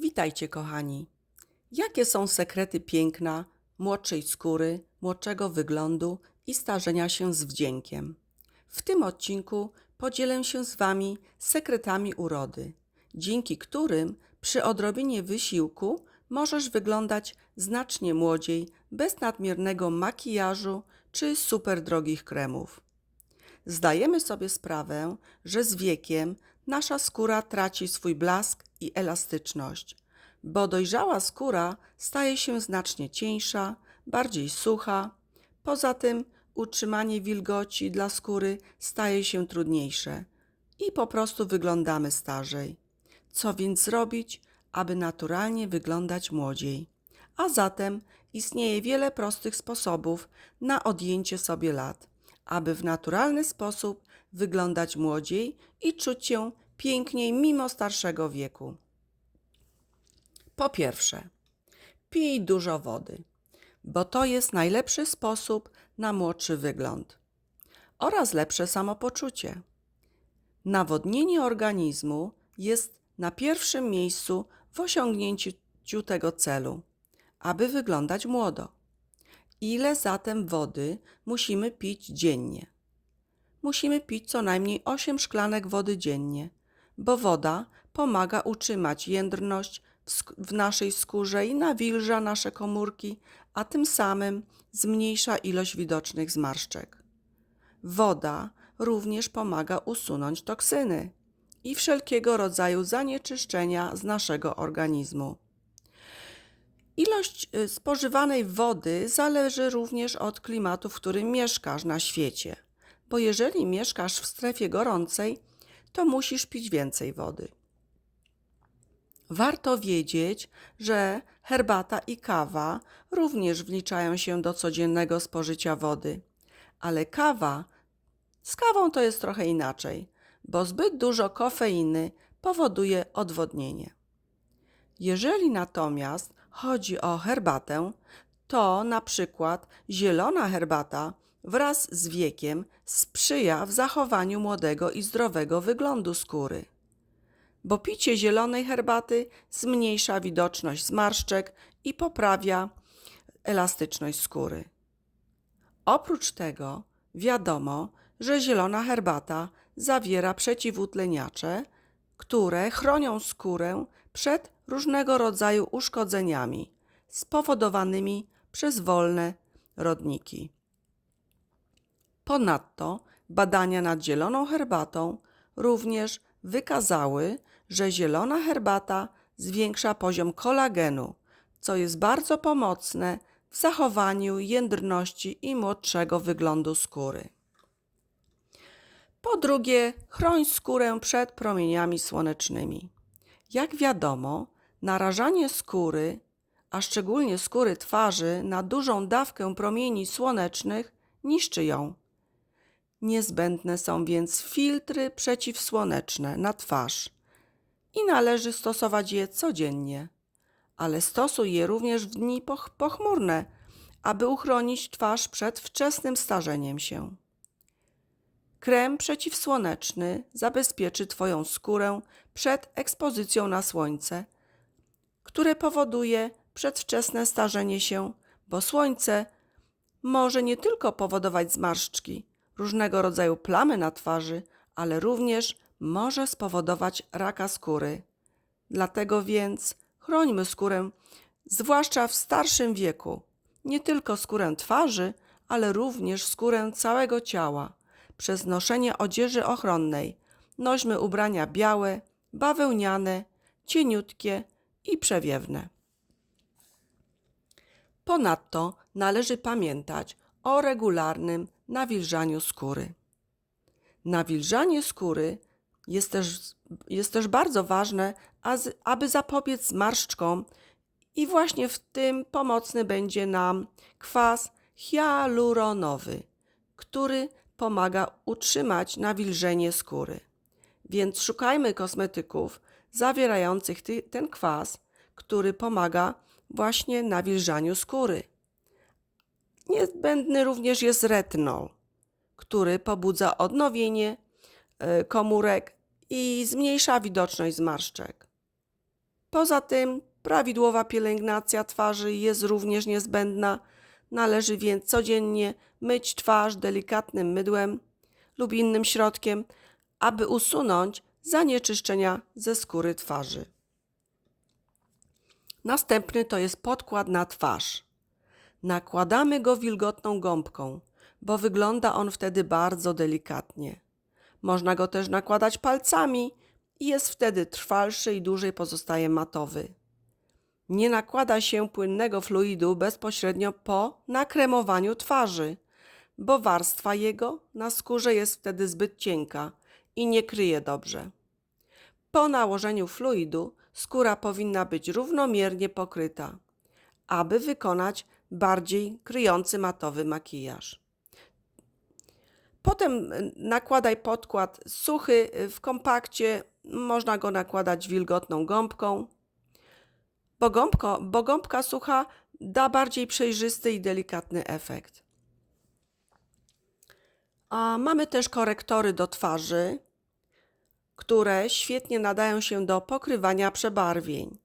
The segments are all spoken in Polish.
Witajcie, kochani. Jakie są sekrety piękna, młodszej skóry, młodszego wyglądu i starzenia się z wdziękiem? W tym odcinku podzielę się z Wami sekretami urody, dzięki którym przy odrobinie wysiłku możesz wyglądać znacznie młodziej, bez nadmiernego makijażu czy super drogich kremów. Zdajemy sobie sprawę, że z wiekiem nasza skóra traci swój blask i elastyczność, bo dojrzała skóra staje się znacznie cieńsza, bardziej sucha. Poza tym utrzymanie wilgoci dla skóry staje się trudniejsze i po prostu wyglądamy starzej. Co więc zrobić, aby naturalnie wyglądać młodziej? A zatem istnieje wiele prostych sposobów na odjęcie sobie lat, aby w naturalny sposób wyglądać młodziej i czuć się piękniej mimo starszego wieku. Po pierwsze, pij dużo wody, bo to jest najlepszy sposób na młodszy wygląd oraz lepsze samopoczucie. Nawodnienie organizmu jest na pierwszym miejscu w osiągnięciu tego celu, aby wyglądać młodo. Ile zatem wody musimy pić dziennie? Musimy pić co najmniej 8 szklanek wody dziennie, bo woda pomaga utrzymać jędrność w, naszej skórze i nawilża nasze komórki, a tym samym zmniejsza ilość widocznych zmarszczek. Woda również pomaga usunąć toksyny i wszelkiego rodzaju zanieczyszczenia z naszego organizmu. Ilość y, spożywanej wody zależy również od klimatu, w którym mieszkasz na świecie, bo jeżeli mieszkasz w strefie gorącej, to musisz pić więcej wody. Warto wiedzieć, że herbata i kawa również wliczają się do codziennego spożycia wody, ale kawa z kawą to jest trochę inaczej, bo zbyt dużo kofeiny powoduje odwodnienie. Jeżeli natomiast chodzi o herbatę, to na przykład zielona herbata wraz z wiekiem sprzyja w zachowaniu młodego i zdrowego wyglądu skóry. Bo picie zielonej herbaty zmniejsza widoczność zmarszczek i poprawia elastyczność skóry. Oprócz tego wiadomo, że zielona herbata zawiera przeciwutleniacze, które chronią skórę przed różnego rodzaju uszkodzeniami spowodowanymi przez wolne rodniki. Ponadto badania nad zieloną herbatą również wykazały, że zielona herbata zwiększa poziom kolagenu, co jest bardzo pomocne w zachowaniu jędrności i młodszego wyglądu skóry. Po drugie, chroń skórę przed promieniami słonecznymi. Jak wiadomo, narażanie skóry, a szczególnie skóry twarzy, na dużą dawkę promieni słonecznych niszczy ją. Niezbędne są więc filtry przeciwsłoneczne na twarz i należy stosować je codziennie, ale stosuj je również w dni poch pochmurne, aby uchronić twarz przed wczesnym starzeniem się. Krem przeciwsłoneczny zabezpieczy Twoją skórę przed ekspozycją na słońce, które powoduje przedwczesne starzenie się, bo słońce może nie tylko powodować zmarszczki, różnego rodzaju plamy na twarzy, ale również może spowodować raka skóry. Dlatego więc chrońmy skórę, zwłaszcza w starszym wieku, nie tylko skórę twarzy, ale również skórę całego ciała przez noszenie odzieży ochronnej. Nośmy ubrania białe, bawełniane, cieniutkie i przewiewne. Ponadto należy pamiętać o regularnym nawilżaniu skóry. Nawilżanie skóry jest też, jest też bardzo ważne, aby zapobiec zmarszczkom i właśnie w tym pomocny będzie nam kwas hialuronowy, który pomaga utrzymać nawilżenie skóry. Więc szukajmy kosmetyków zawierających ten kwas, który pomaga właśnie nawilżaniu skóry. Niezbędny również jest retinol, który pobudza odnowienie e, komórek i zmniejsza widoczność zmarszczek. Poza tym prawidłowa pielęgnacja twarzy jest również niezbędna. Należy więc codziennie myć twarz delikatnym mydłem lub innym środkiem, aby usunąć zanieczyszczenia ze skóry twarzy. Następny to jest podkład na twarz. Nakładamy go wilgotną gąbką, bo wygląda on wtedy bardzo delikatnie. Można go też nakładać palcami i jest wtedy trwalszy i dłużej pozostaje matowy. Nie nakłada się płynnego fluidu bezpośrednio po nakremowaniu twarzy, bo warstwa jego na skórze jest wtedy zbyt cienka i nie kryje dobrze. Po nałożeniu fluidu skóra powinna być równomiernie pokryta, aby wykonać bardziej kryjący matowy makijaż. Potem y, nakładaj podkład suchy y, w kompakcie. Można go nakładać wilgotną gąbką, bo, gąbko, bo gąbka sucha da bardziej przejrzysty i delikatny efekt. A mamy też korektory do twarzy, które świetnie nadają się do pokrywania przebarwień.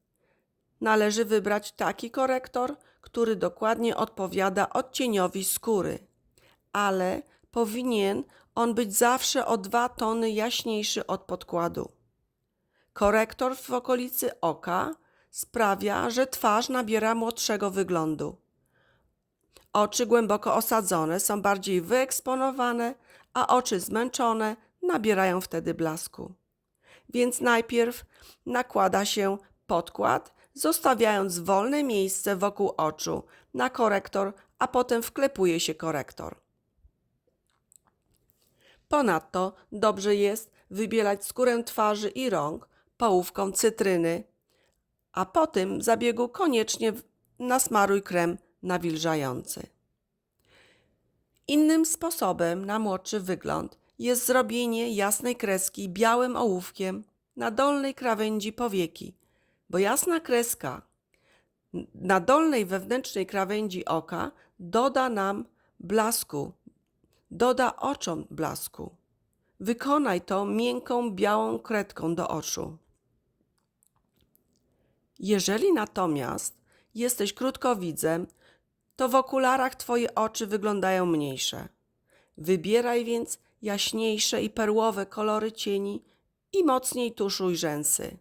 Należy wybrać taki korektor, który dokładnie odpowiada odcieniowi skóry, ale powinien on być zawsze o dwa tony jaśniejszy od podkładu. Korektor w okolicy oka sprawia, że twarz nabiera młodszego wyglądu. Oczy głęboko osadzone są bardziej wyeksponowane, a oczy zmęczone nabierają wtedy blasku. Więc najpierw nakłada się podkład, zostawiając wolne miejsce wokół oczu na korektor, a potem wklepuje się korektor. Ponadto dobrze jest wybielać skórę twarzy i rąk połówką cytryny, a po tym zabiegu koniecznie nasmaruj krem nawilżający. Innym sposobem na młodszy wygląd jest zrobienie jasnej kreski białym ołówkiem na dolnej krawędzi powieki, bo jasna kreska na dolnej wewnętrznej krawędzi oka doda nam blasku, doda oczom blasku. Wykonaj to miękką białą kredką do oczu. Jeżeli natomiast jesteś krótkowidzem, to w okularach Twoje oczy wyglądają mniejsze. Wybieraj więc jaśniejsze i perłowe kolory cieni i mocniej tuszuj rzęsy.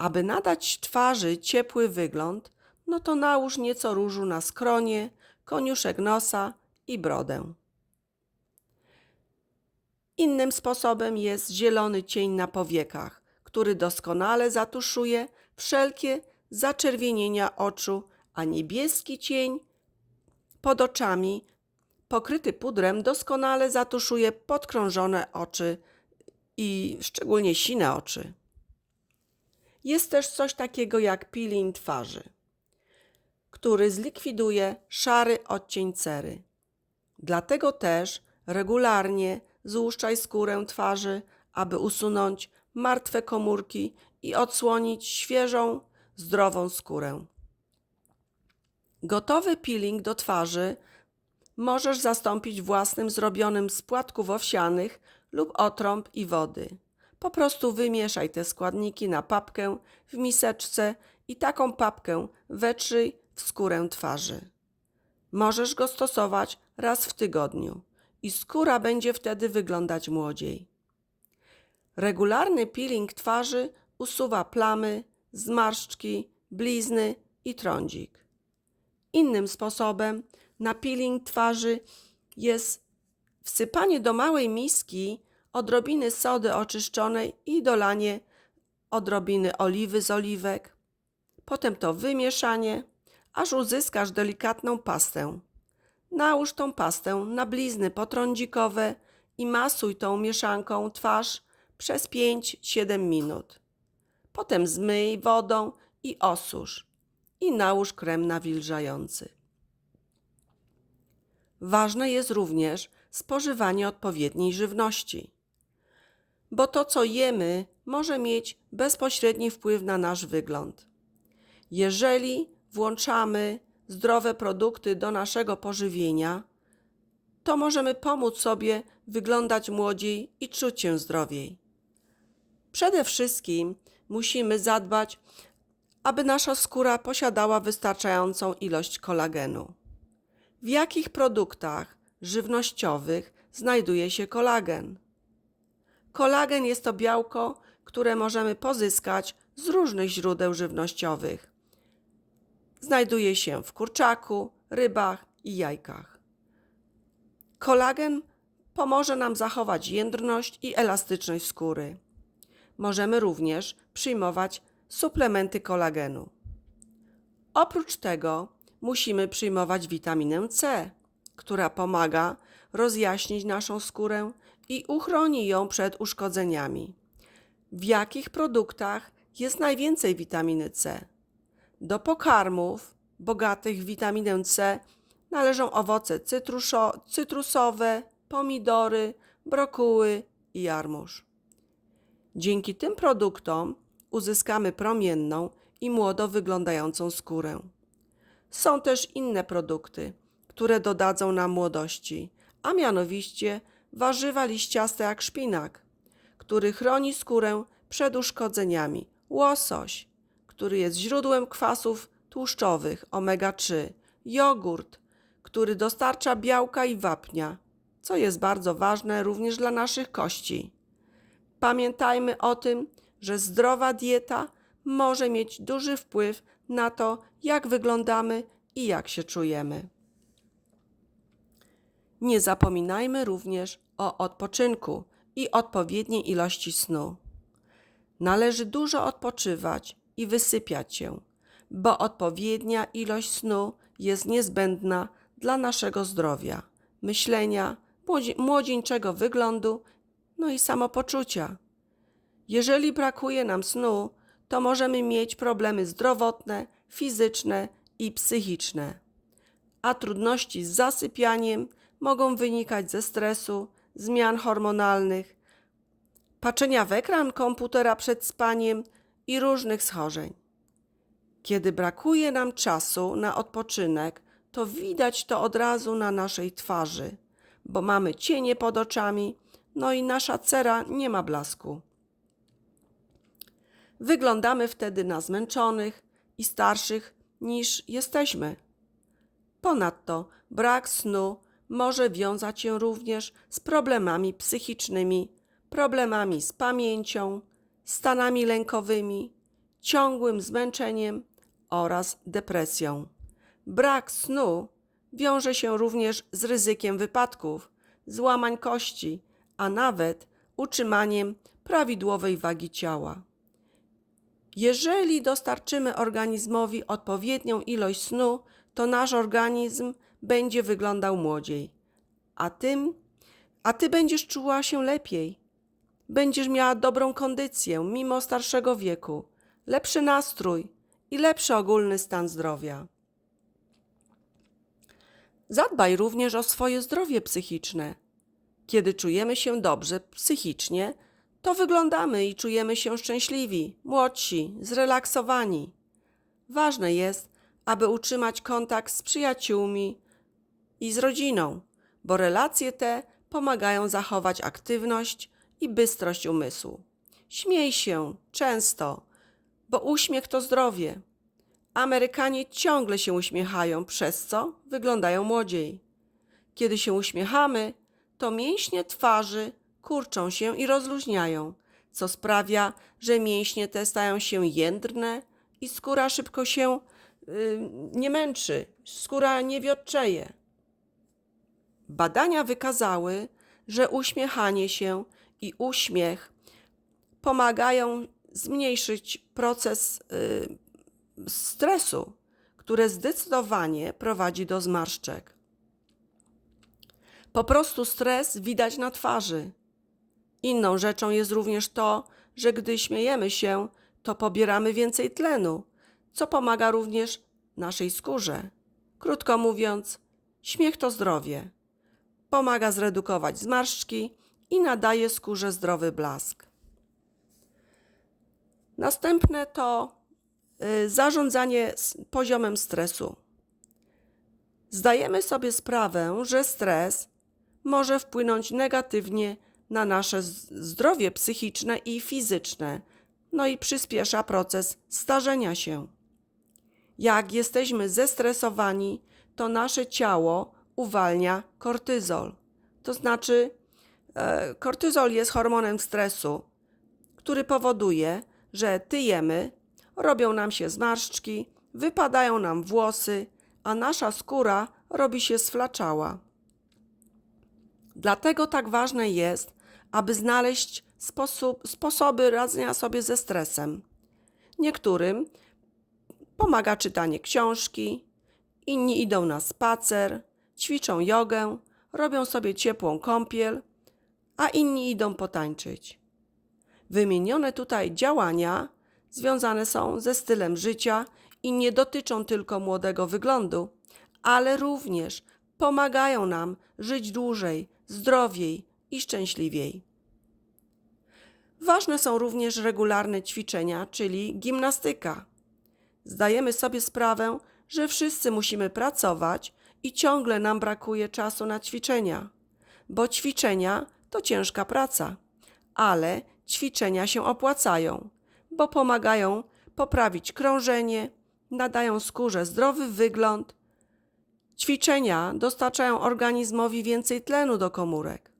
Aby nadać twarzy ciepły wygląd, no to nałóż nieco różu na skronie, koniuszek nosa i brodę. Innym sposobem jest zielony cień na powiekach, który doskonale zatuszuje wszelkie zaczerwienienia oczu, a niebieski cień pod oczami pokryty pudrem doskonale zatuszuje podkrążone oczy i szczególnie sine oczy. Jest też coś takiego jak peeling twarzy, który zlikwiduje szary odcień cery. Dlatego też regularnie złuszczaj skórę twarzy, aby usunąć martwe komórki i odsłonić świeżą, zdrową skórę. Gotowy peeling do twarzy możesz zastąpić własnym zrobionym z płatków owsianych lub otrąb i wody. Po prostu wymieszaj te składniki na papkę w miseczce i taką papkę wetrzyj w skórę twarzy. Możesz go stosować raz w tygodniu i skóra będzie wtedy wyglądać młodziej. Regularny peeling twarzy usuwa plamy, zmarszczki, blizny i trądzik. Innym sposobem na peeling twarzy jest wsypanie do małej miski odrobiny sody oczyszczonej i dolanie odrobiny oliwy z oliwek. Potem to wymieszanie, aż uzyskasz delikatną pastę. Nałóż tą pastę na blizny potrądzikowe i masuj tą mieszanką twarz przez 5-7 minut. Potem zmyj wodą i osusz i nałóż krem nawilżający. Ważne jest również spożywanie odpowiedniej żywności, bo to, co jemy, może mieć bezpośredni wpływ na nasz wygląd. Jeżeli włączamy zdrowe produkty do naszego pożywienia, to możemy pomóc sobie wyglądać młodziej i czuć się zdrowiej. Przede wszystkim musimy zadbać, aby nasza skóra posiadała wystarczającą ilość kolagenu. W jakich produktach żywnościowych znajduje się kolagen? Kolagen jest to białko, które możemy pozyskać z różnych źródeł żywnościowych. Znajduje się w kurczaku, rybach i jajkach. Kolagen pomoże nam zachować jędrność i elastyczność skóry. Możemy również przyjmować suplementy kolagenu. Oprócz tego musimy przyjmować witaminę C, która pomaga rozjaśnić naszą skórę i uchroni ją przed uszkodzeniami. W jakich produktach jest najwięcej witaminy C? Do pokarmów bogatych w witaminę C należą owoce cytrusowe, pomidory, brokuły i jarmuż. Dzięki tym produktom uzyskamy promienną i młodo wyglądającą skórę. Są też inne produkty, które dodadzą nam młodości, a mianowicie warzywa liściaste jak szpinak, który chroni skórę przed uszkodzeniami, łosoś, który jest źródłem kwasów tłuszczowych omega-3, jogurt, który dostarcza białka i wapnia, co jest bardzo ważne również dla naszych kości. Pamiętajmy o tym, że zdrowa dieta może mieć duży wpływ na to, jak wyglądamy i jak się czujemy. Nie zapominajmy również o odpoczynku i odpowiedniej ilości snu. Należy dużo odpoczywać i wysypiać się, bo odpowiednia ilość snu jest niezbędna dla naszego zdrowia, myślenia, młodzieńczego wyglądu, no i samopoczucia. Jeżeli brakuje nam snu, to możemy mieć problemy zdrowotne, fizyczne i psychiczne. A trudności z zasypianiem mogą wynikać ze stresu, zmian hormonalnych, patrzenia w ekran komputera przed spaniem i różnych schorzeń. Kiedy brakuje nam czasu na odpoczynek, to widać to od razu na naszej twarzy, bo mamy cienie pod oczami, no i nasza cera nie ma blasku. Wyglądamy wtedy na zmęczonych i starszych niż jesteśmy. Ponadto brak snu może wiązać się również z problemami psychicznymi, problemami z pamięcią, stanami lękowymi, ciągłym zmęczeniem oraz depresją. Brak snu wiąże się również z ryzykiem wypadków, złamań kości, a nawet utrzymaniem prawidłowej wagi ciała. Jeżeli dostarczymy organizmowi odpowiednią ilość snu, to nasz organizm będzie wyglądał młodziej, a tym, a ty będziesz czuła się lepiej. Będziesz miała dobrą kondycję mimo starszego wieku, lepszy nastrój i lepszy ogólny stan zdrowia. Zadbaj również o swoje zdrowie psychiczne. Kiedy czujemy się dobrze psychicznie, to wyglądamy i czujemy się szczęśliwi, młodsi, zrelaksowani. Ważne jest, aby utrzymać kontakt z przyjaciółmi i z rodziną, bo relacje te pomagają zachować aktywność i bystrość umysłu. Śmiej się często, bo uśmiech to zdrowie. Amerykanie ciągle się uśmiechają, przez co wyglądają młodziej. Kiedy się uśmiechamy, to mięśnie twarzy kurczą się i rozluźniają, co sprawia, że mięśnie te stają się jędrne i skóra szybko się yy, nie męczy, skóra nie wiotczeje. Badania wykazały, że uśmiechanie się i uśmiech pomagają zmniejszyć proces yy, stresu, które zdecydowanie prowadzi do zmarszczek. Po prostu stres widać na twarzy. Inną rzeczą jest również to, że gdy śmiejemy się, to pobieramy więcej tlenu, co pomaga również naszej skórze. Krótko mówiąc, śmiech to zdrowie. Pomaga zredukować zmarszczki i nadaje skórze zdrowy blask. Następne to y, zarządzanie poziomem stresu. Zdajemy sobie sprawę, że stres może wpłynąć negatywnie na nasze zdrowie psychiczne i fizyczne, no i przyspiesza proces starzenia się. Jak jesteśmy zestresowani, to nasze ciało uwalnia kortyzol. To znaczy, e, kortyzol jest hormonem stresu, który powoduje, że tyjemy, robią nam się zmarszczki, wypadają nam włosy, a nasza skóra robi się sflaczała. Dlatego tak ważne jest, aby znaleźć sposób, sposoby radzenia sobie ze stresem. Niektórym pomaga czytanie książki, inni idą na spacer, ćwiczą jogę, robią sobie ciepłą kąpiel, a inni idą potańczyć. Wymienione tutaj działania związane są ze stylem życia i nie dotyczą tylko młodego wyglądu, ale również pomagają nam żyć dłużej, zdrowiej i szczęśliwiej. Ważne są również regularne ćwiczenia, czyli gimnastyka. Zdajemy sobie sprawę, że wszyscy musimy pracować i ciągle nam brakuje czasu na ćwiczenia, bo ćwiczenia to ciężka praca, ale ćwiczenia się opłacają, bo pomagają poprawić krążenie, nadają skórze zdrowy wygląd. Ćwiczenia dostarczają organizmowi więcej tlenu do komórek.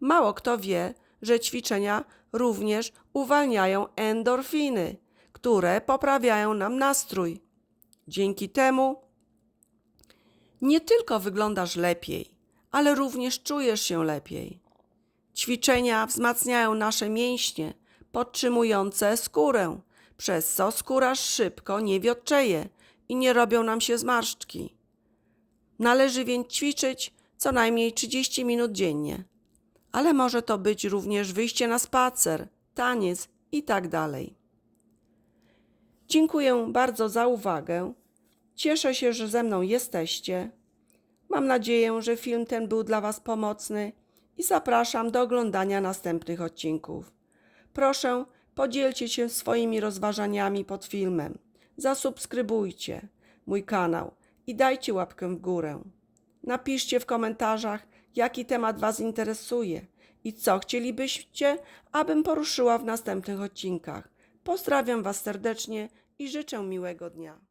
Mało kto wie, że ćwiczenia również uwalniają endorfiny, które poprawiają nam nastrój. Dzięki temu nie tylko wyglądasz lepiej, ale również czujesz się lepiej. Ćwiczenia wzmacniają nasze mięśnie, podtrzymujące skórę, przez co skóra szybko nie wiotczeje i nie robią nam się zmarszczki. Należy więc ćwiczyć co najmniej 30 minut dziennie, ale może to być również wyjście na spacer, taniec i tak dalej. Dziękuję bardzo za uwagę. Cieszę się, że ze mną jesteście. Mam nadzieję, że film ten był dla Was pomocny i zapraszam do oglądania następnych odcinków. Proszę, podzielcie się swoimi rozważaniami pod filmem. Zasubskrybujcie mój kanał i dajcie łapkę w górę. Napiszcie w komentarzach, jaki temat Was interesuje i co chcielibyście, abym poruszyła w następnych odcinkach. Pozdrawiam Was serdecznie i życzę miłego dnia.